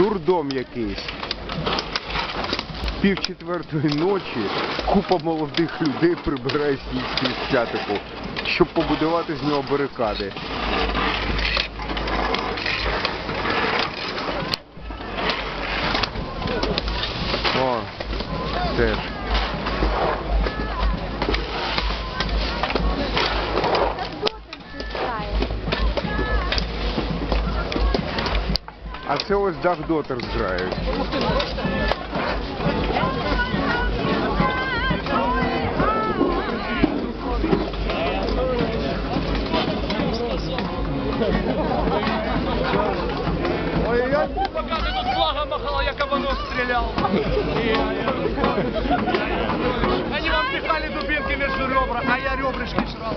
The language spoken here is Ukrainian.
Дурдом якийсь. Пів четвертої ночі купа молодих людей прибирає сільський стятику, щоб побудувати з нього барикади. О, теж. А це ось Дах Дотерс грають. Пока ты тут флагом махал, я кабанов стрелял. Они вам пихали дубинки между ребра, а я ребрышки жрал.